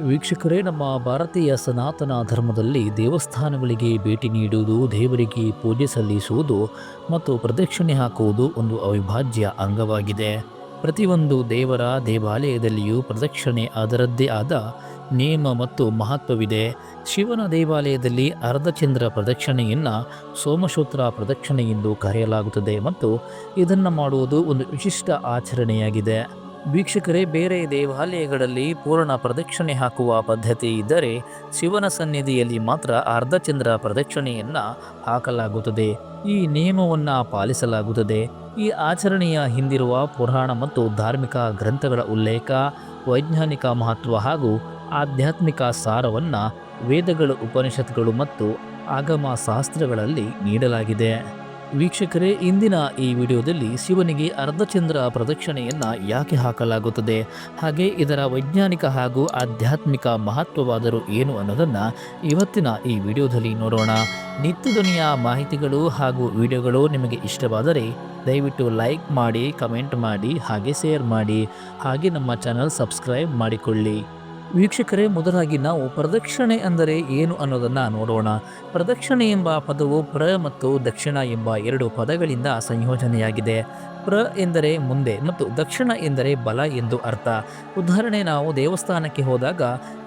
ವೀಕ್ಷಕರೇ, ನಮ್ಮ ಭಾರತೀಯ ಸನಾತನ ಧರ್ಮದಲ್ಲಿ ದೇವಸ್ಥಾನಗಳಿಗೆ ಭೇಟಿ ನೀಡುವುದು, ದೇವರಿಗೆ ಪೂಜೆ ಸಲ್ಲಿಸುವುದು ಮತ್ತು ಪ್ರದಕ್ಷಿಣೆ ಹಾಕುವುದು ಒಂದು ಅವಿಭಾಜ್ಯ ಅಂಗವಾಗಿದೆ. ಪ್ರತಿಯೊಂದು ದೇವರ ದೇವಾಲಯದಲ್ಲಿಯೂ ಪ್ರದಕ್ಷಿಣೆ ಅದರದ್ದೇ ಆದ ನೇಮ ಮತ್ತು ಮಹತ್ವವಿದೆ. ಶಿವನ ದೇವಾಲಯದಲ್ಲಿ ಅರ್ಧಚಂದ್ರ ಪ್ರದಕ್ಷಿಣೆಯನ್ನು ಸೋಮಸೂತ್ರ ಪ್ರದಕ್ಷಿಣೆ ಎಂದು ಕರೆಯಲಾಗುತ್ತದೆ ಮತ್ತು ಇದನ್ನು ಮಾಡುವುದು ಒಂದು ವಿಶಿಷ್ಟ ಆಚರಣೆಯಾಗಿದೆ. ವೀಕ್ಷಕರೇ, ಬೇರೆ ದೇವಾಲಯಗಳಲ್ಲಿ ಪೂರ್ಣ ಪ್ರದಕ್ಷಿಣೆ ಹಾಕುವ ಪದ್ಧತಿ ಇದ್ದರೆ ಶಿವನ ಸನ್ನಿಧಿಯಲ್ಲಿ ಮಾತ್ರ ಅರ್ಧಚಂದ್ರ ಪ್ರದಕ್ಷಿಣೆಯನ್ನು ಹಾಕಲಾಗುತ್ತದೆ. ಈ ನಿಯಮವನ್ನು ಪಾಲಿಸಲಾಗುತ್ತದೆ. ಈ ಆಚರಣೆಯ ಹಿಂದಿರುವ ಪುರಾಣ ಮತ್ತು ಧಾರ್ಮಿಕ ಗ್ರಂಥಗಳ ಉಲ್ಲೇಖ, ವೈಜ್ಞಾನಿಕ ಮಹತ್ವ ಹಾಗೂ ಆಧ್ಯಾತ್ಮಿಕ ಸಾರವನ್ನು ವೇದಗಳು, ಉಪನಿಷತ್ಗಳು ಮತ್ತು ಆಗಮ ಶಾಸ್ತ್ರಗಳಲ್ಲಿ ನೀಡಲಾಗಿದೆ. ವೀಕ್ಷಕರೇ, ಇಂದಿನ ಈ ವಿಡಿಯೋದಲ್ಲಿ ಶಿವನಿಗೆ ಅರ್ಧಚಂದ್ರ ಪ್ರದಕ್ಷಿಣೆಯನ್ನು ಯಾಕೆ ಹಾಕಲಾಗುತ್ತದೆ? ಹಾಗೆ ಇದರ ವೈಜ್ಞಾನಿಕ ಹಾಗೂ ಆಧ್ಯಾತ್ಮಿಕ ಮಹತ್ವವಾದರೂ ಏನು ಅನ್ನೋದನ್ನು ಇವತ್ತಿನ ಈ ವಿಡಿಯೋದಲ್ಲಿ ನೋಡೋಣ. ನಿತ್ಯದನಿಯ ಮಾಹಿತಿಗಳು ಹಾಗೂ ವಿಡಿಯೋಗಳು ನಿಮಗೆ ಇಷ್ಟವಾದರೆ ದಯವಿಟ್ಟು ಲೈಕ್ ಮಾಡಿ, ಕಮೆಂಟ್ ಮಾಡಿ, ಹಾಗೆ ಶೇರ್ ಮಾಡಿ. ಹಾಗೆ ನಮ್ಮ ಚಾನಲ್ ಸಬ್ಸ್ಕ್ರೈಬ್ ಮಾಡಿಕೊಳ್ಳಿ. ವೀಕ್ಷಕರೇ, ಮೊದಲಾಗಿ ನಾವು ಪ್ರದಕ್ಷಿಣೆ ಅಂದರೆ ಏನು ಅನ್ನೋದನ್ನು ನೋಡೋಣ. ಪ್ರದಕ್ಷಿಣೆ ಎಂಬ ಪದವು ಪ್ರ ಮತ್ತು ದಕ್ಷಿಣ ಎಂಬ ಎರಡು ಪದಗಳಿಂದ ಸಂಯೋಜನೆಯಾಗಿದೆ. ಪ್ರ ಎಂದರೆ ಮುಂದೆ ಮತ್ತು ದಕ್ಷಿಣ ಎಂದರೆ ಬಲ ಎಂದು ಅರ್ಥ. ಉದಾಹರಣೆ, ನಾವು ದೇವಸ್ಥಾನಕ್ಕೆ ಹೋದಾಗ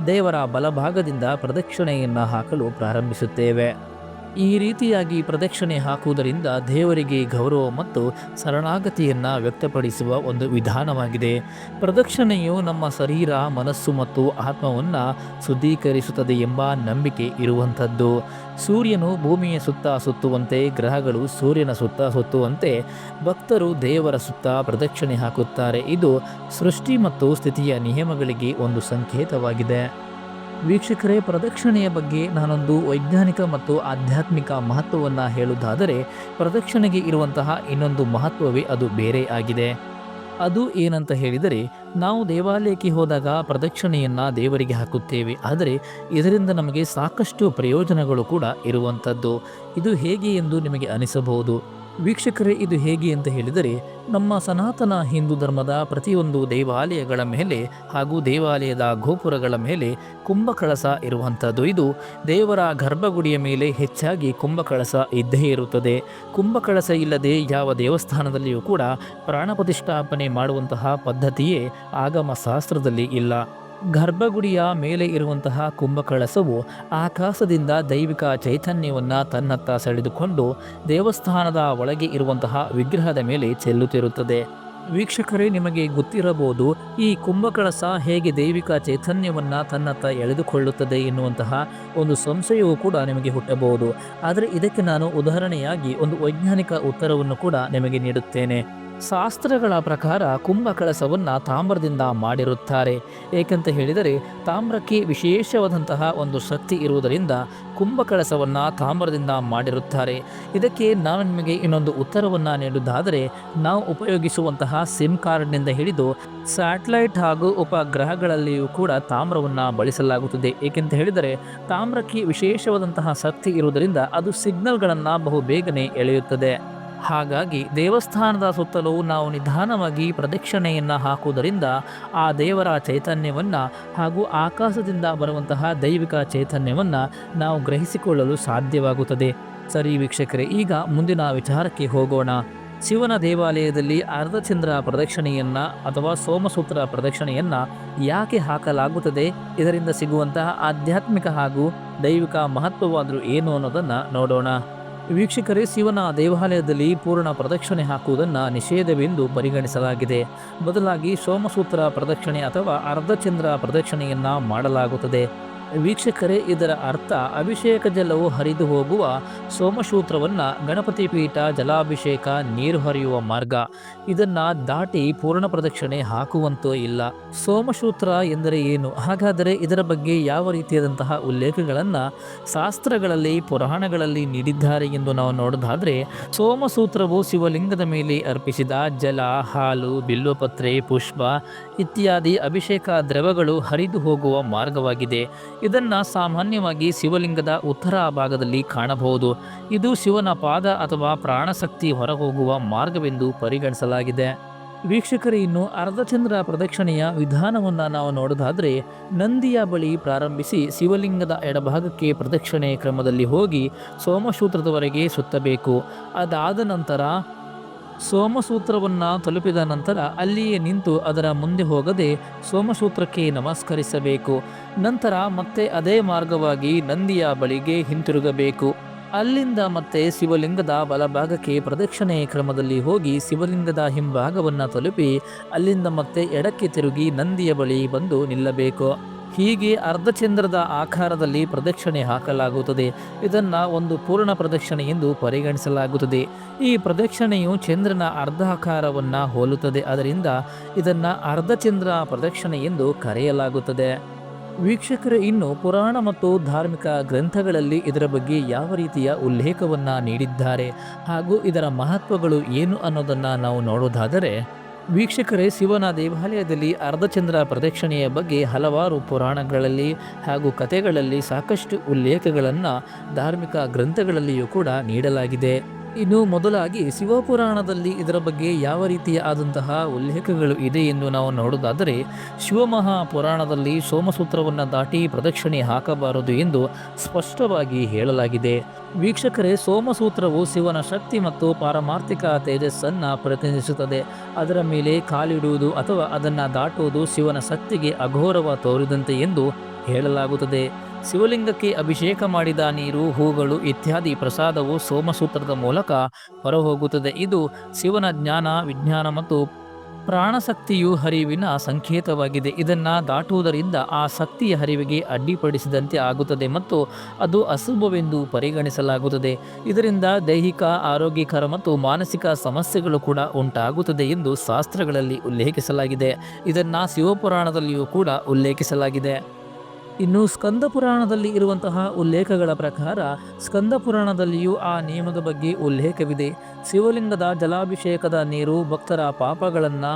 ದೇವರ ಬಲಭಾಗದಿಂದ ಪ್ರದಕ್ಷಿಣೆಯನ್ನು ಹಾಕಲು ಪ್ರಾರಂಭಿಸುತ್ತೇವೆ. ಈ ರೀತಿಯಾಗಿ ಪ್ರದಕ್ಷಿಣೆ ಹಾಕುವುದರಿಂದ ದೇವರಿಗೆ ಗೌರವ ಮತ್ತು ಶರಣಾಗತಿಯನ್ನು ವ್ಯಕ್ತಪಡಿಸುವ ಒಂದು ವಿಧಾನವಾಗಿದೆ. ಪ್ರದಕ್ಷಿಣೆಯು ನಮ್ಮ ಶರೀರ, ಮನಸ್ಸು ಮತ್ತು ಆತ್ಮವನ್ನು ಶುದ್ಧೀಕರಿಸುತ್ತದೆ ಎಂಬ ನಂಬಿಕೆ ಇರುವಂಥದ್ದು. ಸೂರ್ಯನು ಭೂಮಿಯ ಸುತ್ತ ಸುತ್ತುವಂತೆ, ಗ್ರಹಗಳು ಸೂರ್ಯನ ಸುತ್ತ ಸುತ್ತುವಂತೆ ಭಕ್ತರು ದೇವರ ಸುತ್ತ ಪ್ರದಕ್ಷಿಣೆ ಹಾಕುತ್ತಾರೆ. ಇದು ಸೃಷ್ಟಿ ಮತ್ತು ಸ್ಥಿತಿಯ ನಿಯಮಗಳಿಗೆ ಒಂದು ಸಂಕೇತವಾಗಿದೆ. ವೀಕ್ಷಕರೇ, ಪ್ರದಕ್ಷಿಣೆಯ ಬಗ್ಗೆ ನಾನೊಂದು ವೈಜ್ಞಾನಿಕ ಮತ್ತು ಆಧ್ಯಾತ್ಮಿಕ ಮಹತ್ವವನ್ನು ಹೇಳುವುದಾದರೆ, ಪ್ರದಕ್ಷಿಣೆಗೆ ಇರುವಂತಹ ಇನ್ನೊಂದು ಮಹತ್ವವೇ ಅದು ಬೇರೆ ಆಗಿದೆ. ಅದು ಏನಂತ ಹೇಳಿದರೆ, ನಾವು ದೇವಾಲಯಕ್ಕೆ ಹೋದಾಗ ಪ್ರದಕ್ಷಿಣೆಯನ್ನು ದೇವರಿಗೆ ಹಾಕುತ್ತೇವೆ. ಆದರೆ, ಇದರಿಂದ ನಮಗೆ ಸಾಕಷ್ಟು ಪ್ರಯೋಜನಗಳು ಕೂಡ ಇರುವಂಥದ್ದು. ಇದು ಹೇಗೆ ಎಂದು ನಿಮಗೆ ಅನಿಸಬಹುದು. ವೀಕ್ಷಕರೇ, ಇದು ಹೇಗೆ ಅಂತ ಹೇಳಿದರೆ, ನಮ್ಮ ಸನಾತನ ಹಿಂದೂ ಧರ್ಮದ ಪ್ರತಿಯೊಂದು ದೇವಾಲಯಗಳ ಮೇಲೆ ಹಾಗೂ ದೇವಾಲಯದ ಗೋಪುರಗಳ ಮೇಲೆ ಕುಂಭಕಳಸ ಇರುವಂಥದ್ದು. ಇದು ದೇವರ ಗರ್ಭಗುಡಿಯ ಮೇಲೆ ಹೆಚ್ಚಾಗಿ ಕುಂಭಕಳಸ ಇದ್ದೇ ಇರುತ್ತದೆ. ಕುಂಭಕಳಸ ಇಲ್ಲದೆ ಯಾವ ದೇವಸ್ಥಾನದಲ್ಲಿಯೂ ಕೂಡ ಪ್ರಾಣ ಪ್ರತಿಷ್ಠಾಪನೆ ಮಾಡುವಂತಹ ಪದ್ಧತಿಯೇ ಆಗಮ ಶಾಸ್ತ್ರದಲ್ಲಿ ಇಲ್ಲ. ಗರ್ಭಗುಡಿಯ ಮೇಲೆ ಇರುವಂತಹ ಕುಂಭಕಳಸವು ಆಕಾಶದಿಂದ ದೈವಿಕ ಚೈತನ್ಯವನ್ನು ತನ್ನತ್ತ ಸೆಳೆದುಕೊಂಡು ದೇವಸ್ಥಾನದ ಒಳಗೆ ಇರುವಂತಹ ವಿಗ್ರಹದ ಮೇಲೆ ಚೆಲ್ಲುತ್ತಿರುತ್ತದೆ. ವೀಕ್ಷಕರೇ, ನಿಮಗೆ ಗೊತ್ತಿರಬಹುದು, ಈ ಕುಂಭಕಳಸ ಹೇಗೆ ದೈವಿಕ ಚೈತನ್ಯವನ್ನು ತನ್ನತ್ತ ಎಳೆದುಕೊಳ್ಳುತ್ತದೆ ಎನ್ನುವಂತಹ ಒಂದು ಸಂಶಯವೂ ಕೂಡ ನಿಮಗೆ ಹುಟ್ಟಬಹುದು. ಆದರೆ ಇದಕ್ಕೆ ನಾನು ಉದಾಹರಣೆಯಾಗಿ ಒಂದು ವೈಜ್ಞಾನಿಕ ಉತ್ತರವನ್ನು ಕೂಡ ನಿಮಗೆ ನೀಡುತ್ತೇನೆ. ಶಾಸ್ತ್ರಗಳ ಪ್ರಕಾರ ಕುಂಭಕಳಸವನ್ನು ತಾಮ್ರದಿಂದ ಮಾಡಿರುತ್ತಾರೆ. ಏಕೆಂತ ಹೇಳಿದರೆ, ತಾಮ್ರಕ್ಕೆ ವಿಶೇಷವಾದಂತಹ ಒಂದು ಶಕ್ತಿ ಇರುವುದರಿಂದ ಕುಂಭಕಳಸವನ್ನು ತಾಮ್ರದಿಂದ ಮಾಡಿರುತ್ತಾರೆ. ಇದಕ್ಕೆ ನಾನು ನಿಮಗೆ ಇನ್ನೊಂದು ಉತ್ತರವನ್ನು ನೀಡುವುದಾದರೆ, ನಾವು ಉಪಯೋಗಿಸುವಂತಹ ಸಿಮ್ ಕಾರ್ಡ್ನಿಂದ ಹಿಡಿದು ಸ್ಯಾಟಲೈಟ್ ಹಾಗೂ ಉಪಗ್ರಹಗಳಲ್ಲಿಯೂ ಕೂಡ ತಾಮ್ರವನ್ನು ಬಳಸಲಾಗುತ್ತದೆ. ಏಕೆಂತ ಹೇಳಿದರೆ, ತಾಮ್ರಕ್ಕೆ ವಿಶೇಷವಾದಂತಹ ಶಕ್ತಿ ಇರುವುದರಿಂದ ಅದು ಸಿಗ್ನಲ್ಗಳನ್ನು ಬಹು ಬೇಗನೆ ಎಳೆಯುತ್ತದೆ. ಹಾಗಾಗಿ ದೇವಸ್ಥಾನದ ಸುತ್ತಲೂ ನಾವು ನಿಧಾನವಾಗಿ ಪ್ರದಕ್ಷಿಣೆಯನ್ನು ಹಾಕುವುದರಿಂದ ಆ ದೇವರ ಚೈತನ್ಯವನ್ನು ಹಾಗೂ ಆಕಾಶದಿಂದ ಬರುವಂತಹ ದೈವಿಕ ಚೈತನ್ಯವನ್ನು ನಾವು ಗ್ರಹಿಸಿಕೊಳ್ಳಲು ಸಾಧ್ಯವಾಗುತ್ತದೆ. ಸರಿ ವೀಕ್ಷಕರೇ, ಈಗ ಮುಂದಿನ ವಿಚಾರಕ್ಕೆ ಹೋಗೋಣ. ಶಿವನ ದೇವಾಲಯದಲ್ಲಿ ಅರ್ಧಚಂದ್ರ ಪ್ರದಕ್ಷಿಣೆಯನ್ನು ಅಥವಾ ಸೋಮಸೂತ್ರ ಪ್ರದಕ್ಷಿಣೆಯನ್ನು ಯಾಕೆ ಹಾಕಲಾಗುತ್ತದೆ? ಇದರಿಂದ ಸಿಗುವಂತಹ ಆಧ್ಯಾತ್ಮಿಕ ಹಾಗೂ ದೈವಿಕ ಮಹತ್ವವಾದರೂ ಏನು ಅನ್ನೋದನ್ನು ನೋಡೋಣ. ವೀಕ್ಷಕರೇ, ಶಿವನ ದೇವಾಲಯದಲ್ಲಿ ಪೂರ್ಣ ಪ್ರದಕ್ಷಿಣೆ ಹಾಕುವುದನ್ನು ನಿಷೇಧವೆಂದು ಪರಿಗಣಿಸಲಾಗಿದೆ. ಬದಲಾಗಿ ಸೋಮಸೂತ್ರ ಪ್ರದಕ್ಷಿಣೆ ಅಥವಾ ಅರ್ಧಚಂದ್ರ ಪ್ರದಕ್ಷಿಣೆಯನ್ನು ಮಾಡಲಾಗುತ್ತದೆ. ವೀಕ್ಷಕರೇ, ಇದರ ಅರ್ಥ ಅಭಿಷೇಕ ಜಲವು ಹರಿದು ಹೋಗುವ ಸೋಮಸೂತ್ರವನ್ನು ಗಣಪತಿ ಪೀಠ ಜಲಾಭಿಷೇಕ ನೀರು ಹರಿಯುವ ಮಾರ್ಗ. ಇದನ್ನು ದಾಟಿ ಪೂರ್ಣ ಪ್ರದಕ್ಷಿಣೆ ಹಾಕುವಂತೂ ಇಲ್ಲ. ಸೋಮಸೂತ್ರ ಎಂದರೆ ಏನು? ಹಾಗಾದರೆ ಇದರ ಬಗ್ಗೆ ಯಾವ ರೀತಿಯಾದಂತಹ ಉಲ್ಲೇಖಗಳನ್ನು ಶಾಸ್ತ್ರಗಳಲ್ಲಿ, ಪುರಾಣಗಳಲ್ಲಿ ನೀಡಿದ್ದಾರೆ ಎಂದು ನಾವು ನೋಡೋದಾದರೆ, ಸೋಮಸೂತ್ರವು ಶಿವಲಿಂಗದ ಮೇಲೆ ಅರ್ಪಿಸಿದ ಜಲ, ಹಾಲು ಬಿಲ್ವಪತ್ರೆ ಪುಷ್ಪ ಇತ್ಯಾದಿ ಅಭಿಷೇಕ ದ್ರವಗಳು ಹರಿದು ಹೋಗುವ ಮಾರ್ಗವಾಗಿದೆ. ಇದನ್ನು ಸಾಮಾನ್ಯವಾಗಿ ಶಿವಲಿಂಗದ ಉತ್ತರ ಭಾಗದಲ್ಲಿ ಕಾಣಬಹುದು. ಇದು ಶಿವನ ಪಾದ ಅಥವಾ ಪ್ರಾಣಶಕ್ತಿ ಹೊರಹೋಗುವ ಮಾರ್ಗವೆಂದು ಪರಿಗಣಿಸಲಾಗಿದೆ. ವೀಕ್ಷಕರು, ಇನ್ನು ಅರ್ಧಚಂದ್ರ ಪ್ರದಕ್ಷಿಣೆಯ ವಿಧಾನವನ್ನು ನಾವು ನೋಡೋದಾದರೆ, ನಂದಿಯ ಬಳಿ ಪ್ರಾರಂಭಿಸಿ ಶಿವಲಿಂಗದ ಎಡಭಾಗಕ್ಕೆ ಪ್ರದಕ್ಷಿಣೆ ಕ್ರಮದಲ್ಲಿ ಹೋಗಿ ಸೋಮಸೂತ್ರದವರೆಗೆ ಸುತ್ತಬೇಕು. ಅದಾದ ನಂತರ ಸೋಮಸೂತ್ರವನ್ನು ತಲುಪಿದ ನಂತರ ಅಲ್ಲಿಯೇ ನಿಂತು ಅದರ ಮುಂದೆ ಹೋಗದೆ ಸೋಮಸೂತ್ರಕ್ಕೆ ನಮಸ್ಕರಿಸಬೇಕು. ನಂತರ ಮತ್ತೆ ಅದೇ ಮಾರ್ಗವಾಗಿ ನಂದಿಯ ಬಳಿಗೆ ಹಿಂತಿರುಗಬೇಕು. ಅಲ್ಲಿಂದ ಮತ್ತೆ ಶಿವಲಿಂಗದ ಬಲಭಾಗಕ್ಕೆ ಪ್ರದಕ್ಷಿಣೆ ಕ್ರಮದಲ್ಲಿ ಹೋಗಿ ಶಿವಲಿಂಗದ ಹಿಂಭಾಗವನ್ನು ತಲುಪಿ ಅಲ್ಲಿಂದ ಮತ್ತೆ ಎಡಕ್ಕೆ ತಿರುಗಿ ನಂದಿಯ ಬಳಿ ಬಂದು ನಿಲ್ಲಬೇಕು. ಹೀಗೆ ಅರ್ಧಚಂದ್ರದ ಆಕಾರದಲ್ಲಿ ಪ್ರದಕ್ಷಿಣೆ ಹಾಕಲಾಗುತ್ತದೆ. ಇದನ್ನು ಒಂದು ಪೂರ್ಣ ಪ್ರದಕ್ಷಿಣೆ ಎಂದು ಪರಿಗಣಿಸಲಾಗುತ್ತದೆ. ಈ ಪ್ರದಕ್ಷಿಣೆಯು ಚಂದ್ರನ ಅರ್ಧ ಆಕಾರವನ್ನು ಹೋಲುತ್ತದೆ. ಅದರಿಂದ ಇದನ್ನು ಅರ್ಧಚಂದ್ರ ಪ್ರದಕ್ಷಿಣೆ ಎಂದು ಕರೆಯಲಾಗುತ್ತದೆ. ವೀಕ್ಷಕರು, ಇನ್ನು ಪುರಾಣ ಮತ್ತು ಧಾರ್ಮಿಕ ಗ್ರಂಥಗಳಲ್ಲಿ ಇದರ ಬಗ್ಗೆ ಯಾವ ರೀತಿಯ ಉಲ್ಲೇಖವನ್ನು ನೀಡಿದ್ದಾರೆ ಹಾಗೂ ಇದರ ಮಹತ್ವಗಳು ಏನು ಅನ್ನೋದನ್ನು ನಾವು ನೋಡೋದಾದರೆ ವೀಕ್ಷಕರೇ, ಶಿವನ ದೇವಾಲಯದಲ್ಲಿ ಅರ್ಧಚಂದ್ರ ಪ್ರದಕ್ಷಿಣೆಯ ಬಗ್ಗೆ ಹಲವಾರು ಪುರಾಣಗಳಲ್ಲಿ ಹಾಗೂ ಕಥೆಗಳಲ್ಲಿ ಸಾಕಷ್ಟು ಉಲ್ಲೇಖಗಳನ್ನು ಧಾರ್ಮಿಕ ಗ್ರಂಥಗಳಲ್ಲಿಯೂ ಕೂಡ ನೀಡಲಾಗಿದೆ. ಇನ್ನು ಮೊದಲಾಗಿ ಶಿವಪುರಾಣದಲ್ಲಿ ಇದರ ಬಗ್ಗೆ ಯಾವ ರೀತಿಯ ಆದಂತಹ ಉಲ್ಲೇಖಗಳು ಇದೆ ಎಂದು ನಾವು ನೋಡೋದಾದರೆ ಶಿವಮಹಾಪುರಾಣದಲ್ಲಿ ಸೋಮಸೂತ್ರವನ್ನು ದಾಟಿ ಪ್ರದಕ್ಷಿಣೆ ಹಾಕಬಾರದು ಎಂದು ಸ್ಪಷ್ಟವಾಗಿ ಹೇಳಲಾಗಿದೆ. ವೀಕ್ಷಕರೇ, ಸೋಮಸೂತ್ರವು ಶಿವನ ಶಕ್ತಿ ಮತ್ತು ಪಾರಮಾರ್ಥಿಕ ತೇಜಸ್ಸನ್ನು ಪ್ರತಿನಿಧಿಸುತ್ತದೆ. ಅದರ ಮೇಲೆ ಕಾಲಿಡುವುದು ಅಥವಾ ಅದನ್ನು ದಾಟುವುದು ಶಿವನ ಶಕ್ತಿಗೆ ಅಘೋರವ ತೋರಿದಂತೆ ಎಂದು ಹೇಳಲಾಗುತ್ತದೆ. ಶಿವಲಿಂಗಕ್ಕೆ ಅಭಿಷೇಕ ಮಾಡಿದ ನೀರು, ಹೂಗಳು ಇತ್ಯಾದಿ ಪ್ರಸಾದವು ಸೋಮಸೂತ್ರದ ಮೂಲಕ ಹೊರಹೋಗುತ್ತದೆ. ಇದು ಶಿವನ ಜ್ಞಾನ, ವಿಜ್ಞಾನ ಮತ್ತು ಪ್ರಾಣಶಕ್ತಿಯು ಹರಿವಿನ ಸಂಕೇತವಾಗಿದೆ. ಇದನ್ನು ದಾಟುವುದರಿಂದ ಆ ಶಕ್ತಿಯ ಹರಿವಿಗೆ ಅಡ್ಡಿಪಡಿಸಿದಂತೆ ಆಗುತ್ತದೆ ಮತ್ತು ಅದು ಅಶುಭವೆಂದು ಪರಿಗಣಿಸಲಾಗುತ್ತದೆ. ಇದರಿಂದ ದೈಹಿಕ, ಆರೋಗ್ಯಕರ ಮತ್ತು ಮಾನಸಿಕ ಸಮಸ್ಯೆಗಳು ಕೂಡ ಉಂಟಾಗುತ್ತದೆ ಎಂದು ಶಾಸ್ತ್ರಗಳಲ್ಲಿ ಉಲ್ಲೇಖಿಸಲಾಗಿದೆ. ಇದನ್ನು ಶಿವಪುರಾಣದಲ್ಲಿಯೂ ಕೂಡ ಉಲ್ಲೇಖಿಸಲಾಗಿದೆ. ಇನ್ನು ಸ್ಕಂದ ಪುರಾಣದಲ್ಲಿ ಇರುವಂತಹ ಉಲ್ಲೇಖಗಳ ಪ್ರಕಾರ ಸ್ಕಂದ ಪುರಾಣದಲ್ಲಿಯೂ ಆ ನಿಯಮದ ಬಗ್ಗೆ ಉಲ್ಲೇಖವಿದೆ. ಶಿವಲಿಂಗದ ಜಲಾಭಿಷೇಕದ ನೀರು ಭಕ್ತರ ಪಾಪಗಳನ್ನು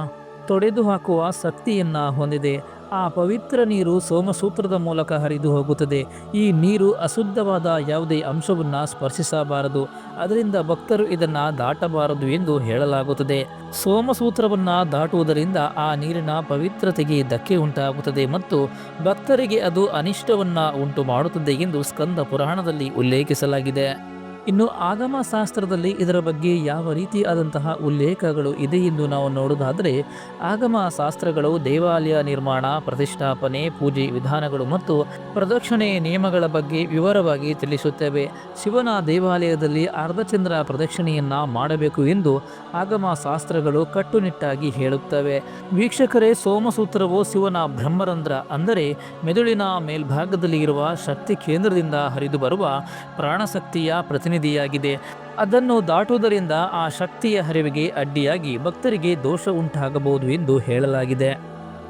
ತೊಡೆದು ಹಾಕುವ ಶಕ್ತಿಯನ್ನು ಹೊಂದಿದೆ. ಆ ಪವಿತ್ರ ನೀರು ಸೋಮಸೂತ್ರದ ಮೂಲಕ ಹರಿದು ಹೋಗುತ್ತದೆ. ಈ ನೀರು ಅಶುದ್ಧವಾದ ಯಾವುದೇ ಅಂಶವನ್ನು ಸ್ಪರ್ಶಿಸಬಾರದು. ಅದರಿಂದ ಭಕ್ತರು ಇದನ್ನು ದಾಟಬಾರದು ಎಂದು ಹೇಳಲಾಗುತ್ತದೆ. ಸೋಮಸೂತ್ರವನ್ನು ದಾಟುವುದರಿಂದ ಆ ನೀರಿನ ಪವಿತ್ರತೆಗೆ ಧಕ್ಕೆ ಉಂಟಾಗುತ್ತದೆ ಮತ್ತು ಭಕ್ತರಿಗೆ ಅದು ಅನಿಷ್ಟವನ್ನು ಉಂಟು ಮಾಡುತ್ತದೆ ಎಂದು ಸ್ಕಂದ ಪುರಾಣದಲ್ಲಿ ಉಲ್ಲೇಖಿಸಲಾಗಿದೆ. ಇನ್ನು ಆಗಮ ಶಾಸ್ತ್ರದಲ್ಲಿ ಇದರ ಬಗ್ಗೆ ಯಾವ ರೀತಿಯಾದಂತಹ ಉಲ್ಲೇಖಗಳು ಇದೆ ಎಂದು ನಾವು ನೋಡೋದಾದರೆ ಆಗಮ ಶಾಸ್ತ್ರಗಳು ದೇವಾಲಯ ನಿರ್ಮಾಣ, ಪ್ರತಿಷ್ಠಾಪನೆ, ಪೂಜೆ ವಿಧಾನಗಳು ಮತ್ತು ಪ್ರದಕ್ಷಿಣೆ ನಿಯಮಗಳ ಬಗ್ಗೆ ವಿವರವಾಗಿ ತಿಳಿಸುತ್ತವೆ. ಶಿವನ ದೇವಾಲಯದಲ್ಲಿ ಅರ್ಧಚಂದ್ರ ಪ್ರದಕ್ಷಿಣೆಯನ್ನ ಮಾಡಬೇಕು ಎಂದು ಆಗಮ ಶಾಸ್ತ್ರಗಳು ಕಟ್ಟುನಿಟ್ಟಾಗಿ ಹೇಳುತ್ತವೆ. ವೀಕ್ಷಕರೇ, ಸೋಮಸೂತ್ರವು ಶಿವನ ಬ್ರಹ್ಮರಂಧ್ರ, ಅಂದರೆ ಮೆದುಳಿನ ಮೇಲ್ಭಾಗದಲ್ಲಿ ಇರುವ ಶಕ್ತಿ ಕೇಂದ್ರದಿಂದ ಹರಿದು ಬರುವ ಪ್ರಾಣಶಕ್ತಿಯ ಪ್ರತಿನಿಧಿಯಾಗಿದೆ. ಅದನ್ನು ದಾಟುವುದರಿಂದ ಆ ಶಕ್ತಿಯ ಹರಿವಿಗೆ ಅಡ್ಡಿಯಾಗಿ ಭಕ್ತರಿಗೆ ದೋಷ ಉಂಟಾಗಬಹುದು ಎಂದು ಹೇಳಲಾಗಿದೆ.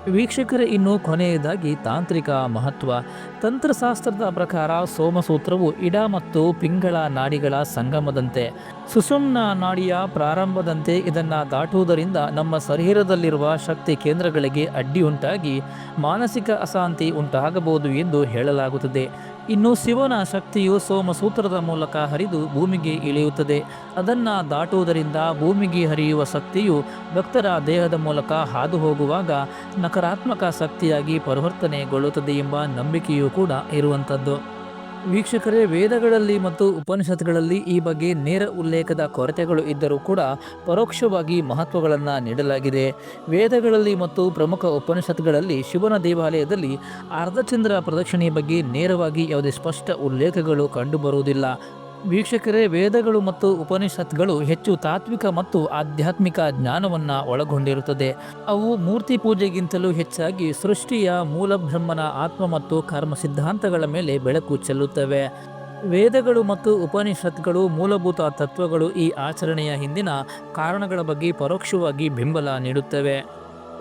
ವೀಕ್ಷಕರ, ಇನ್ನು ಕೊನೆಯದಾಗಿ ತಾಂತ್ರಿಕ ಮಹತ್ವ. ತಂತ್ರಶಾಸ್ತ್ರದ ಪ್ರಕಾರ ಸೋಮಸೂತ್ರವು ಇಡ ಮತ್ತು ಪಿಂಗಳ ನಾಡಿಗಳ ಸಂಗಮದಂತೆ, ಸುಷುಮ್ನ ನಾಡಿಯ ಪ್ರಾರಂಭದಂತೆ ಇದನ್ನು ದಾಟುವುದರಿಂದ ನಮ್ಮ ಶರೀರದಲ್ಲಿರುವ ಶಕ್ತಿ ಕೇಂದ್ರಗಳಿಗೆ ಅಡ್ಡಿಯುಂಟಾಗಿ ಮಾನಸಿಕ ಅಶಾಂತಿ ಉಂಟಾಗಬಹುದು ಎಂದು ಹೇಳಲಾಗುತ್ತದೆ. ಇನ್ನು ಶಿವನ ಶಕ್ತಿಯು ಸೋಮಸೂತ್ರದ ಮೂಲಕ ಹರಿದು ಭೂಮಿಗೆ ಇಳಿಯುತ್ತದೆ. ಅದನ್ನು ದಾಟುವುದರಿಂದ ಭೂಮಿಗೆ ಹರಿಯುವ ಶಕ್ತಿಯು ಭಕ್ತರ ದೇಹದ ಮೂಲಕ ಹಾದು ಹೋಗುವಾಗ ನಕಾರಾತ್ಮಕ ಶಕ್ತಿಯಾಗಿ ಪರಿವರ್ತನೆಗೊಳ್ಳುತ್ತದೆ ಎಂಬ ನಂಬಿಕೆಯೂ ಕೂಡ ಇರುವಂಥದ್ದು. ವೀಕ್ಷಕರೇ, ವೇದಗಳಲ್ಲಿ ಮತ್ತು ಉಪನಿಷತ್ಗಳಲ್ಲಿ ಈ ಬಗ್ಗೆ ನೇರ ಉಲ್ಲೇಖದ ಕೊರತೆಗಳು ಇದ್ದರೂ ಕೂಡ ಪರೋಕ್ಷವಾಗಿ ಮಹತ್ವಗಳನ್ನು ನೀಡಲಾಗಿದೆ. ವೇದಗಳಲ್ಲಿ ಮತ್ತು ಪ್ರಮುಖ ಉಪನಿಷತ್ಗಳಲ್ಲಿ ಶಿವನ ದೇವಾಲಯದಲ್ಲಿ ಅರ್ಧಚಂದ್ರ ಪ್ರದಕ್ಷಿಣೆಯ ಬಗ್ಗೆ ನೇರವಾಗಿ ಯಾವುದೇ ಸ್ಪಷ್ಟ ಉಲ್ಲೇಖಗಳು ಕಂಡುಬರುವುದಿಲ್ಲ. ವೀಕ್ಷಕರೇ, ವೇದಗಳು ಮತ್ತು ಉಪನಿಷತ್ಗಳು ಹೆಚ್ಚು ತಾತ್ವಿಕ ಮತ್ತು ಆಧ್ಯಾತ್ಮಿಕ ಜ್ಞಾನವನ್ನು ಒಳಗೊಂಡಿರುತ್ತದೆ. ಅವು ಮೂರ್ತಿ ಪೂಜೆಗಿಂತಲೂ ಹೆಚ್ಚಾಗಿ ಸೃಷ್ಟಿಯ ಮೂಲ ಬ್ರಹ್ಮನ ಆತ್ಮ ಮತ್ತು ಕರ್ಮ ಸಿದ್ಧಾಂತಗಳ ಮೇಲೆ ಬೆಳಕು ಚೆಲ್ಲುತ್ತವೆ. ವೇದಗಳು ಮತ್ತು ಉಪನಿಷತ್ಗಳು ಮೂಲಭೂತ ತತ್ವಗಳು ಈ ಆಚರಣೆಯ ಹಿಂದಿನ ಕಾರಣಗಳ ಬಗ್ಗೆ ಪರೋಕ್ಷವಾಗಿ ಬೆಂಬಲ ನೀಡುತ್ತವೆ.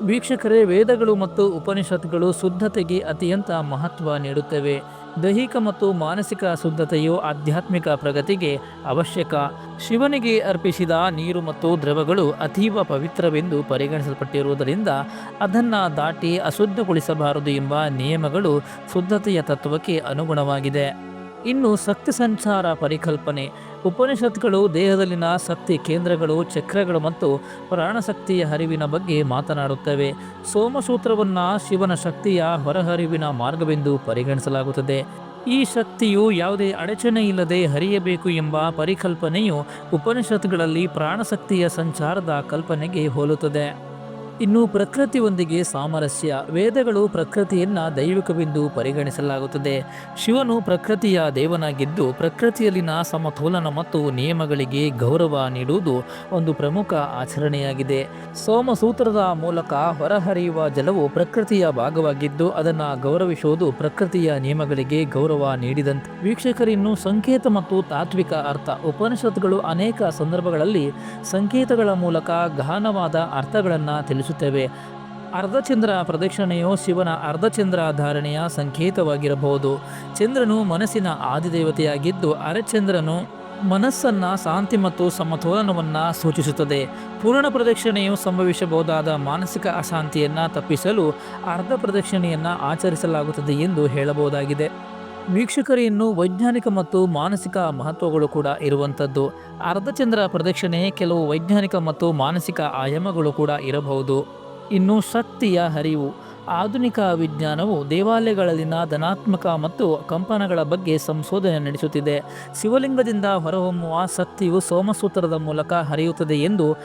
ವೀಕ್ಷಕರೇ, ವೇದಗಳು ಮತ್ತು ಉಪನಿಷತ್ಗಳು ಶುದ್ಧತೆಗೆ ಅತ್ಯಂತ ಮಹತ್ವ ನೀಡುತ್ತವೆ. ದೈಹಿಕ ಮತ್ತು ಮಾನಸಿಕ ಶುದ್ಧತೆಯು ಆಧ್ಯಾತ್ಮಿಕ ಪ್ರಗತಿಗೆ ಅವಶ್ಯಕ. ಶಿವನಿಗೆ ಅರ್ಪಿಸಿದ ನೀರು ಮತ್ತು ದ್ರವಗಳು ಅತೀವ ಪವಿತ್ರವೆಂದು ಪರಿಗಣಿಸಲ್ಪಟ್ಟಿರುವುದರಿಂದ ಅದನ್ನು ದಾಟಿ ಅಶುದ್ಧಗೊಳಿಸಬಾರದು ಎಂಬ ನಿಯಮಗಳು ಶುದ್ಧತೆಯ ತತ್ವಕ್ಕೆ ಅನುಗುಣವಾಗಿದೆ. ಇನ್ನು ಶಕ್ತಿ ಸಂಚಾರ ಪರಿಕಲ್ಪನೆ. ಉಪನಿಷತ್ಗಳು, ದೇಹದಲ್ಲಿನ ಶಕ್ತಿ ಕೇಂದ್ರಗಳು, ಚಕ್ರಗಳು ಮತ್ತು ಪ್ರಾಣಶಕ್ತಿಯ ಹರಿವಿನ ಬಗ್ಗೆ ಮಾತನಾಡುತ್ತವೆ. ಸೋಮಸೂತ್ರವನ್ನು ಶಿವನ ಶಕ್ತಿಯ ಹೊರಹರಿವಿನ ಮಾರ್ಗವೆಂದು ಪರಿಗಣಿಸಲಾಗುತ್ತದೆ. ಈ ಶಕ್ತಿಯು ಯಾವುದೇ ಅಡಚಣೆ ಇಲ್ಲದೆ ಹರಿಯಬೇಕು ಎಂಬ ಪರಿಕಲ್ಪನೆಯು ಉಪನಿಷತ್ಗಳಲ್ಲಿ ಪ್ರಾಣಶಕ್ತಿಯ ಸಂಚಾರದ ಕಲ್ಪನೆಗೆ ಹೋಲುತ್ತದೆ. ಇನ್ನು ಪ್ರಕೃತಿಯೊಂದಿಗೆ ಸಾಮರಸ್ಯ, ವೇದಗಳು ಪ್ರಕೃತಿಯನ್ನ ದೈವಿಕವೆಂದು ಪರಿಗಣಿಸಲಾಗುತ್ತದೆ. ಶಿವನು ಪ್ರಕೃತಿಯ ದೇವನಾಗಿದ್ದು ಪ್ರಕೃತಿಯಲ್ಲಿನ ಸಮತೋಲನ ಮತ್ತು ನಿಯಮಗಳಿಗೆ ಗೌರವ ನೀಡುವುದು ಒಂದು ಪ್ರಮುಖ ಆಚರಣೆಯಾಗಿದೆ. ಸೋಮಸೂತ್ರದ ಮೂಲಕ ಹೊರಹರಿಯುವ ಜಲವು ಪ್ರಕೃತಿಯ ಭಾಗವಾಗಿದ್ದು ಅದನ್ನು ಗೌರವಿಸುವುದು ಪ್ರಕೃತಿಯ ನಿಯಮಗಳಿಗೆ ಗೌರವ ನೀಡಿದಂತೆ. ವೀಕ್ಷಕರಿನ್ನು ಸಂಕೇತ ಮತ್ತು ತಾತ್ವಿಕ ಅರ್ಥ. ಉಪನಿಷತ್ತುಗಳು ಅನೇಕ ಸಂದರ್ಭಗಳಲ್ಲಿ ಸಂಕೇತಗಳ ಮೂಲಕ ಗಹನವಾದ ಅರ್ಥಗಳನ್ನು ತಿಳಿಸುತ್ತವೆ ಅರ್ಧಚಂದ್ರ ಪ್ರದಕ್ಷಿಣೆಯು ಶಿವನ ಅರ್ಧಚಂದ್ರ ಧಾರಣೆಯ ಸಂಕೇತವಾಗಿರಬಹುದು. ಚಂದ್ರನು ಮನಸ್ಸಿನ ಆದಿದೇವತೆಯಾಗಿದ್ದು, ಅರೆಚಂದ್ರನು ಮನಸ್ಸನ್ನು ಶಾಂತಿ ಮತ್ತು ಸಮತೋಲನವನ್ನು ಸೂಚಿಸುತ್ತದೆ. ಪೂರ್ಣ ಪ್ರದಕ್ಷಿಣೆಯು ಸಂಭವಿಸಬಹುದಾದ ಮಾನಸಿಕ ಅಶಾಂತಿಯನ್ನು ತಪ್ಪಿಸಲು ಅರ್ಧ ಪ್ರದಕ್ಷಿಣೆಯನ್ನು ಆಚರಿಸಲಾಗುತ್ತದೆ ಎಂದು ಹೇಳಬಹುದಾಗಿದೆ. ವೀಕ್ಷಕರಿನ್ನು ವೈಜ್ಞಾನಿಕ ಮತ್ತು ಮಾನಸಿಕ ಮಹತ್ವಗಳು ಕೂಡ ಇರುವಂಥದ್ದು. ಅರ್ಧಚಂದ್ರ ಪ್ರದಕ್ಷಿಣೆ ಕೆಲವು ವೈಜ್ಞಾನಿಕ ಮತ್ತು ಮಾನಸಿಕ ಆಯಾಮಗಳು ಕೂಡ ಇರಬಹುದು. ಇನ್ನು ಶಕ್ತಿಯ ಹರಿವು, ಆಧುನಿಕ ವಿಜ್ಞಾನವು ದೇವಾಲಯಗಳಲ್ಲಿನ ಧನಾತ್ಮಕ ಮತ್ತು ಕಂಪನಗಳ ಬಗ್ಗೆ ಸಂಶೋಧನೆ ನಡೆಸುತ್ತಿದೆ. ಶಿವಲಿಂಗದಿಂದ ಹೊರಹೊಮ್ಮುವ ಶಕ್ತಿಯು ಸೋಮಸೂತ್ರದ ಮೂಲಕ ಹರಿಯುತ್ತದೆ ಎಂದು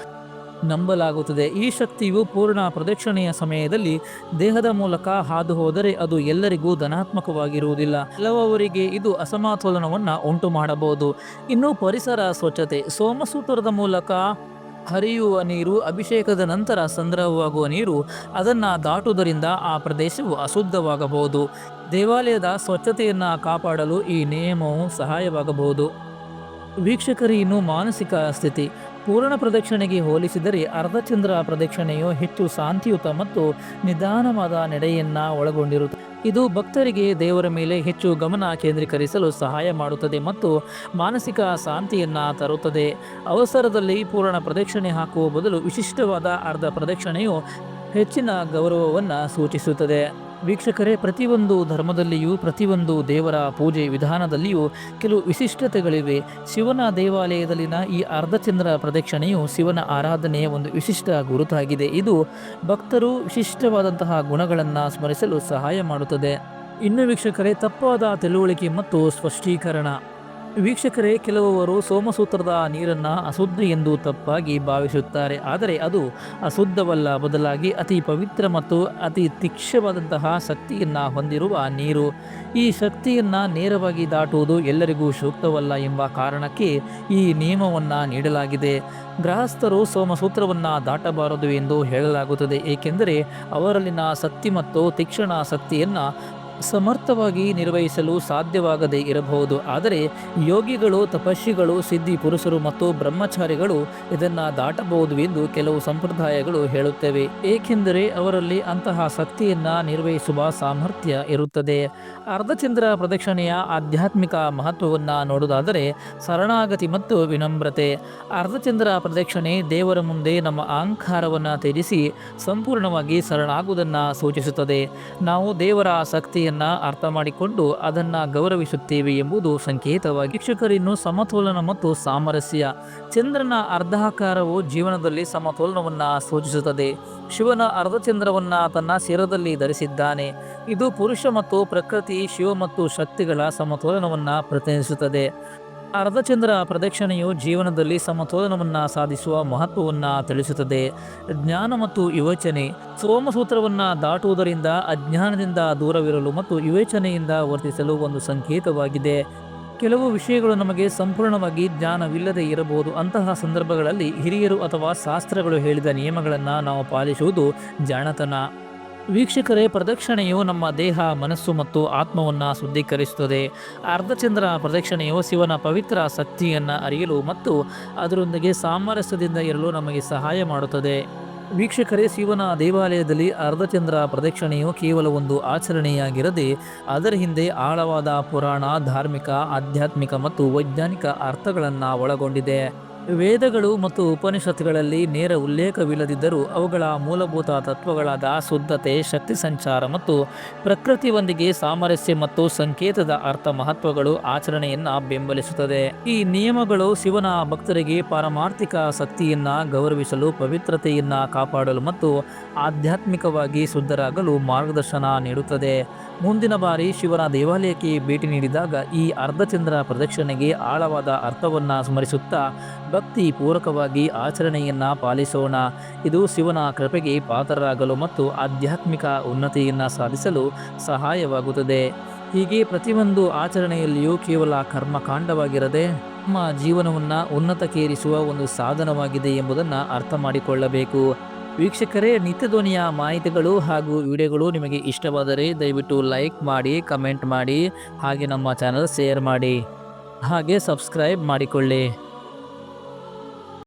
ನಂಬಲಾಗುತ್ತದೆ. ಈ ಶಕ್ತಿಯು ಪೂರ್ಣ ಪ್ರದಕ್ಷಿಣೆಯ ಸಮಯದಲ್ಲಿ ದೇಹದ ಮೂಲಕ ಹಾದು ಹೋದರೆ ಅದು ಎಲ್ಲರಿಗೂ ಧನಾತ್ಮಕವಾಗಿರುವುದಿಲ್ಲ. ಕೆಲವರಿಗೆ ಇದು ಅಸಮತೋಲನವನ್ನು ಉಂಟು ಮಾಡಬಹುದು ಇನ್ನು ಪರಿಸರ ಸ್ವಚ್ಛತೆ. ಸೋಮಸೂತ್ರದ ಮೂಲಕ ಹರಿಯುವ ನೀರು, ಅಭಿಷೇಕದ ನಂತರ ಸಂಗ್ರಹವಾಗುವ ನೀರು, ಅದನ್ನು ದಾಟುವುದರಿಂದ ಆ ಪ್ರದೇಶವು ಅಶುದ್ಧವಾಗಬಹುದು. ದೇವಾಲಯದ ಸ್ವಚ್ಛತೆಯನ್ನು ಕಾಪಾಡಲು ಈ ನಿಯಮವು ಸಹಾಯವಾಗಬಹುದು. ವೀಕ್ಷಕರು, ಇನ್ನು ಮಾನಸಿಕ ಸ್ಥಿತಿ. ಪೂರ್ಣ ಪ್ರದಕ್ಷಿಣೆಗೆ ಹೋಲಿಸಿದರೆ ಅರ್ಧಚಂದ್ರ ಪ್ರದಕ್ಷಿಣೆಯು ಹೆಚ್ಚು ಶಾಂತಿಯುತ ಮತ್ತು ನಿಧಾನವಾದ ನಡೆಯನ್ನು ಒಳಗೊಂಡಿರುತ್ತದೆ. ಇದು ಭಕ್ತರಿಗೆ ದೇವರ ಮೇಲೆ ಹೆಚ್ಚು ಗಮನ ಕೇಂದ್ರೀಕರಿಸಲು ಸಹಾಯ ಮಾಡುತ್ತದೆ ಮತ್ತು ಮಾನಸಿಕ ಶಾಂತಿಯನ್ನು ತರುತ್ತದೆ. ಅವಸರದಲ್ಲಿ ಪೂರ್ಣ ಪ್ರದಕ್ಷಿಣೆ ಹಾಕುವ ಬದಲು ವಿಶಿಷ್ಟವಾದ ಅರ್ಧ ಪ್ರದಕ್ಷಿಣೆಯು ಹೆಚ್ಚಿನ ಗೌರವವನ್ನು ಸೂಚಿಸುತ್ತದೆ. ವೀಕ್ಷಕರೇ, ಪ್ರತಿಯೊಂದು ಧರ್ಮದಲ್ಲಿಯೂ ಪ್ರತಿಯೊಂದು ದೇವರ ಪೂಜೆ ವಿಧಾನದಲ್ಲಿಯೂ ಕೆಲವು ವಿಶಿಷ್ಟತೆಗಳಿವೆ. ಶಿವನ ದೇವಾಲಯದಲ್ಲಿನ ಈ ಅರ್ಧಚಂದ್ರ ಪ್ರದಕ್ಷಿಣೆಯು ಶಿವನ ಆರಾಧನೆಯ ಒಂದು ವಿಶಿಷ್ಟ ಗುರುತಾಗಿದೆ. ಇದು ಭಕ್ತರು ವಿಶಿಷ್ಟವಾದಂತಹ ಗುಣಗಳನ್ನು ಸ್ಮರಿಸಲು ಸಹಾಯ ಮಾಡುತ್ತದೆ. ಇನ್ನು ವೀಕ್ಷಕರೇ, ತಪ್ಪಾದ ತಿಳುವಳಿಕೆ ಮತ್ತು ಸ್ಪಷ್ಟೀಕರಣ. ವೀಕ್ಷಕರೇ, ಕೆಲವರು ಸೋಮಸೂತ್ರದ ನೀರನ್ನು ಅಶುದ್ಧ ಎಂದು ತಪ್ಪಾಗಿ ಭಾವಿಸುತ್ತಾರೆ. ಆದರೆ ಅದು ಅಶುದ್ಧವಲ್ಲ. ಬದಲಾಗಿ ಅತಿ ಪವಿತ್ರ ಮತ್ತು ಅತಿ ತೀಕ್ಷವಾದಂತಹ ಶಕ್ತಿಯನ್ನು ಹೊಂದಿರುವ ನೀರು. ಈ ಶಕ್ತಿಯನ್ನು ನೇರವಾಗಿ ದಾಟುವುದು ಎಲ್ಲರಿಗೂ ಸೂಕ್ತವಲ್ಲ ಎಂಬ ಕಾರಣಕ್ಕೆ ಈ ನಿಯಮವನ್ನು ನೀಡಲಾಗಿದೆ. ಗೃಹಸ್ಥರು ಸೋಮಸೂತ್ರವನ್ನು ದಾಟಬಾರದು ಎಂದು ಹೇಳಲಾಗುತ್ತದೆ. ಏಕೆಂದರೆ ಅವರಲ್ಲಿನ ಶಕ್ತಿ ಮತ್ತು ತೀಕ್ಷಣ ಶಕ್ತಿಯನ್ನು ಸಮರ್ಥವಾಗಿ ನಿರ್ವಹಿಸಲು ಸಾಧ್ಯವಾಗದೇ ಇರಬಹುದು. ಆದರೆ ಯೋಗಿಗಳು ತಪಸ್ವಿಗಳು ಸಿದ್ಧಿ ಪುರುಷರು ಮತ್ತು ಬ್ರಹ್ಮಚಾರಿಗಳು ಇದನ್ನು ದಾಟಬಹುದು ಎಂದು ಕೆಲವು ಸಂಪ್ರದಾಯಗಳು ಹೇಳುತ್ತವೆ. ಏಕೆಂದರೆ ಅವರಲ್ಲಿ ಅಂತಹ ಶಕ್ತಿಯನ್ನು ನಿರ್ವಹಿಸುವ ಸಾಮರ್ಥ್ಯ ಇರುತ್ತದೆ. ಅರ್ಧಚಂದ್ರ ಪ್ರದಕ್ಷಿಣೆಯ ಆಧ್ಯಾತ್ಮಿಕ ಮಹತ್ವವನ್ನು ನೋಡುವುದಾದರೆ ಶರಣಾಗತಿ ಮತ್ತು ವಿನಮ್ರತೆ. ಅರ್ಧಚಂದ್ರ ಪ್ರದಕ್ಷಿಣೆ ದೇವರ ಮುಂದೆ ನಮ್ಮ ಅಹಂಕಾರವನ್ನು ತ್ಯಜಿಸಿ ಸಂಪೂರ್ಣವಾಗಿ ಶರಣಾಗುವುದನ್ನು ಸೂಚಿಸುತ್ತದೆ. ನಾವು ದೇವರ ಶಕ್ತಿಯನ್ನು ಅರ್ಥ ಮಾಡಿಕೊಂಡು ಅದನ್ನು ಗೌರವಿಸುತ್ತೇವೆ ಎಂಬುದು ಸಂಕೇತವಾಗಿ ಶಿಕ್ಷಕರಿನ್ನು ಸಮತೋಲನ ಮತ್ತು ಸಾಮರಸ್ಯ. ಚಂದ್ರನ ಅರ್ಧಾಕಾರವು ಜೀವನದಲ್ಲಿ ಸಮತೋಲನವನ್ನು ಸೂಚಿಸುತ್ತದೆ. ಶಿವನ ಅರ್ಧಚಂದ್ರವನ್ನು ತನ್ನ ಶಿರದಲ್ಲಿ ಧರಿಸಿದ್ದಾನೆ. ಇದು ಪುರುಷ ಮತ್ತು ಪ್ರಕೃತಿ, ಶಿವ ಮತ್ತು ಶಕ್ತಿಗಳ ಸಮತೋಲನವನ್ನು ಪ್ರತಿನಿಧಿಸುತ್ತದೆ. ಅರ್ಧಚಂದ್ರ ಪ್ರದಕ್ಷಿಣೆಯು ಜೀವನದಲ್ಲಿ ಸಮತೋಲನವನ್ನು ಸಾಧಿಸುವ ಮಹತ್ವವನ್ನು ತಿಳಿಸುತ್ತದೆ. ಜ್ಞಾನ ಮತ್ತು ಯೋಚನೆ ಸೋಮಸೂತ್ರವನ್ನು ದಾಟುವುದರಿಂದ ಅಜ್ಞಾನದಿಂದ ದೂರವಿರಲು ಮತ್ತು ವಿವೇಚನೆಯಿಂದ ವರ್ತಿಸಲು ಒಂದು ಸಂಕೇತವಾಗಿದೆ. ಕೆಲವು ವಿಷಯಗಳು ನಮಗೆ ಸಂಪೂರ್ಣವಾಗಿ ಜ್ಞಾನವಿಲ್ಲದೆ ಇರಬಹುದು. ಅಂತಹ ಸಂದರ್ಭಗಳಲ್ಲಿ ಹಿರಿಯರು ಅಥವಾ ಶಾಸ್ತ್ರಗಳು ಹೇಳಿದ ನಿಯಮಗಳನ್ನು ನಾವು ಪಾಲಿಸುವುದು ಜಾಣತನ. ವೀಕ್ಷಕರೇ, ಪ್ರದಕ್ಷಿಣೆಯು ನಮ್ಮ ದೇಹ, ಮನಸ್ಸು ಮತ್ತು ಆತ್ಮವನ್ನು ಶುದ್ಧೀಕರಿಸುತ್ತದೆ. ಅರ್ಧಚಂದ್ರ ಪ್ರದಕ್ಷಿಣೆಯು ಶಿವನ ಪವಿತ್ರ ಶಕ್ತಿಯನ್ನು ಅರಿಯಲು ಮತ್ತು ಅದರೊಂದಿಗೆ ಸಾಮರಸ್ಯದಿಂದ ಇರಲು ನಮಗೆ ಸಹಾಯ ಮಾಡುತ್ತದೆ. ವೀಕ್ಷಕರೇ, ಶಿವನ ದೇವಾಲಯದಲ್ಲಿ ಅರ್ಧಚಂದ್ರ ಪ್ರದಕ್ಷಿಣೆಯು ಕೇವಲ ಒಂದು ಆಚರಣೆಯಾಗಿರದೆ, ಅದರ ಹಿಂದೆ ಆಳವಾದ ಪುರಾಣ, ಧಾರ್ಮಿಕ, ಆಧ್ಯಾತ್ಮಿಕ ಮತ್ತು ವೈಜ್ಞಾನಿಕ ಅರ್ಥಗಳನ್ನು ಒಳಗೊಂಡಿದೆ. ವೇದಗಳು ಮತ್ತು ಉಪನಿಷತ್ತುಗಳಲ್ಲಿ ನೇರ ಉಲ್ಲೇಖವಿಲ್ಲದಿದ್ದರೂ ಅವುಗಳ ಮೂಲಭೂತ ತತ್ವಗಳಾದ ಶುದ್ಧತೆ, ಶಕ್ತಿ ಸಂಚಾರ ಮತ್ತು ಪ್ರಕೃತಿಯೊಂದಿಗೆ ಸಾಮರಸ್ಯ ಮತ್ತು ಸಂಕೇತದ ಅರ್ಥ ಮಹತ್ವಗಳು ಆಚರಣೆಯನ್ನು ಬೆಂಬಲಿಸುತ್ತದೆ. ಈ ನಿಯಮಗಳು ಶಿವನ ಭಕ್ತರಿಗೆ ಪಾರಮಾರ್ಥಿಕ ಶಕ್ತಿಯನ್ನು ಗೌರವಿಸಲು, ಪವಿತ್ರತೆಯನ್ನು ಕಾಪಾಡಲು ಮತ್ತು ಆಧ್ಯಾತ್ಮಿಕವಾಗಿ ಶುದ್ಧರಾಗಲು ಮಾರ್ಗದರ್ಶನ ನೀಡುತ್ತದೆ. ಮುಂದಿನ ಬಾರಿ ಶಿವನ ದೇವಾಲಯಕ್ಕೆ ಭೇಟಿ ನೀಡಿದಾಗ ಈ ಅರ್ಧಚಂದ್ರ ಪ್ರದಕ್ಷಿಣೆಗೆ ಆಳವಾದ ಅರ್ಥವನ್ನು ಸ್ಮರಿಸುತ್ತಾ ಭಕ್ತಿ ಪೂರಕವಾಗಿ ಆಚರಣೆಯನ್ನು ಪಾಲಿಸೋಣ. ಇದು ಶಿವನ ಕೃಪೆಗೆ ಪಾತ್ರರಾಗಲು ಮತ್ತು ಆಧ್ಯಾತ್ಮಿಕ ಉನ್ನತಿಯನ್ನು ಸಾಧಿಸಲು ಸಹಾಯವಾಗುತ್ತದೆ. ಹೀಗೆ ಪ್ರತಿಯೊಂದು ಆಚರಣೆಯಲ್ಲಿಯೂ ಕೇವಲ ಕರ್ಮಕಾಂಡವಾಗಿರದೆ ನಮ್ಮ ಜೀವನವನ್ನು ಉನ್ನತಕ್ಕೇರಿಸುವ ಒಂದು ಸಾಧನವಾಗಿದೆ ಎಂಬುದನ್ನು ಅರ್ಥ ಮಾಡಿಕೊಳ್ಳಬೇಕು. ವೀಕ್ಷಕರೇ ನಿತ್ಯ ಧ್ವನಿಯ ಮಾಹಿತಿಗಳು ಹಾಗೂ ವಿಡಿಯೋಗಳು ನಿಮಗೆ ಇಷ್ಟವಾದರೆ ದಯವಿಟ್ಟು ಲೈಕ್ ಮಾಡಿ, ಕಮೆಂಟ್ ಮಾಡಿ, ಹಾಗೆ ನಮ್ಮ ಚಾನಲ್ ಶೇರ್ ಮಾಡಿ. ಹಾಗೆ ಸಬ್ಸ್ಕ್ರೈಬ್ ಮಾಡಿಕೊಳ್ಳಿ.